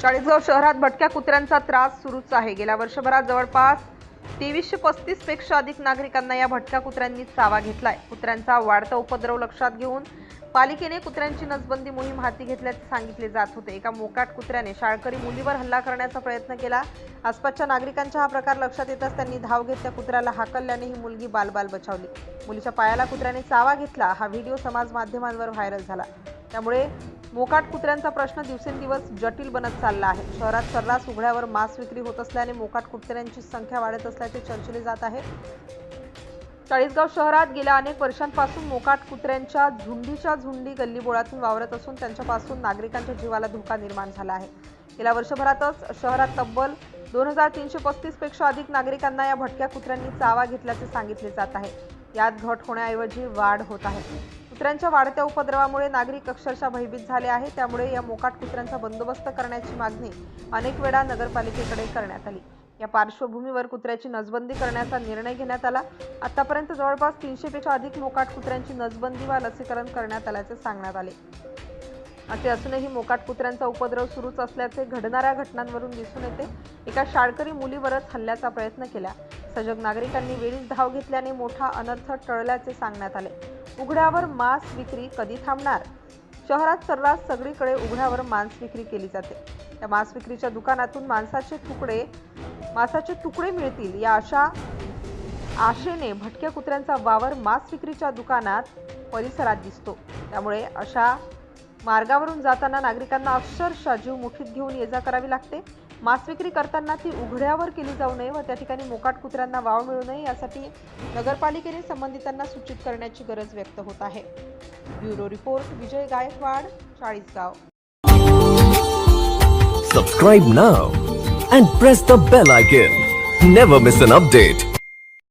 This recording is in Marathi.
चाळीसगाव शहरात भटक्या कुत्र्यांचा त्रास सुरूच आहे. गेल्या वर्षभरात जवळपास तेवीसशे पस्तीसपेक्षा अधिक नागरिकांना या भटक्या कुत्र्यांनी चावा घेतलाय. कुत्र्यांचा वाढता उपद्रव लक्षात घेऊन पालिकेने कुत्र्यांची नसबंदी मोहीम हाती घेतल्याचे सांगितले जात होते. एका मोकाट कुत्र्याने शाळकरी मुलीवर हल्ला करण्याचा प्रयत्न केला. आसपासच्या नागरिकांच्या हा प्रकार लक्षात येताच त्यांनी धाव घेत त्या कुत्र्याला हाकलल्याने ही मुलगी बालबाल बचावली. मुलीच्या पायाला कुत्र्याने चावा घेतला. हा व्हिडिओ समाज माध्यमांवर व्हायरल झाला. त्यामुळे मोकाट कुत्र्यांचा प्रश्न दिवसेंदिवस जटिल बनत चालला आहे. शहरात सर्रास उघड्यावर मांस विक्री होत असल्याने मोकाट कुत्र्यांची संख्या वाढत असल्याचे चर्चिले जात आहे. चाळीसगाव शहरात गेल्या अनेक वर्षांपासून मोकाट कुत्र्यांच्या झुंडीच्या झुंडी गल्लीबोळातून वावरत असून त्यांच्यापासून नागरिकांच्या जीवाला धोका निर्माण झाला आहे. गेल्या वर्षभरातच शहरात तब्बल दोन हजार तीनशे पस्तीसपेक्षा अधिक नागरिकांना या भटक्या कुत्र्यांनी चावा घेतल्याचे सांगितले जात आहे. यात घट होण्याऐवजी वाढ होत आहे. कुत्र्यांच्या वाढत्या उपद्रवामुळे नागरिक अक्षरशः भयभीत झाले आहे त्यामुळे या मोकाट कुत्र्यांचा बंदोबस्त करण्याची मागणी अनेक वेळा नगरपालिकेकडे करण्यात आली. या पार्श्वभूमीवर कुत्र्याची नसबंदी करण्याचा निर्णय घेण्यात आला. आतापर्यंत जवळपास तीनशेपेक्षा अधिक मोकाट कुत्र्यांची नसबंदी वा लसीकरण करण्यात आल्याचे सांगण्यात आले. असे असूनही मोकाट कुत्र्यांचा उपद्रव सुरूच असल्याचे घडणाऱ्या घटनांवरून दिसून येते. एका शाळकरी मुलीवरच हल्ल्याचा प्रयत्न केला. सजग नागरिकांनी वेळीच धाव घेतल्याने मोठा अनर्थ टळल्याचे सांगण्यात आले. उघड्यावर मांस विक्री कधी थांबणार? शहरात सर्रास सगळीकडे उघड्यावर मांस विक्री केली जाते. त्या मांस विक्रीच्या दुकानातून मांसाचे तुकडे मांसाचे तुकडे मिळतील या अशा आशेने भटक्या कुत्र्यांचा वावर मांस विक्रीच्या दुकानात परिसरात दिसतो. त्यामुळे अशा मार्गावरून जाताना नागरिकांना अक्षरशः जीव मुठीत घेऊन ये जा करावी लागते. मांस विक्री करताना ती उघड्यावर केली जाऊ नये व त्या ठिकाणी मोकाट कुत्र्यांना वाव मिळू नये यासाठी नगरपालिकेने संबंधितांना सूचित करण्याची गरज व्यक्त होत आहे. Bureau report Vijay Gaikwad Chalisgaon. Subscribe now and press the bell icon never miss an update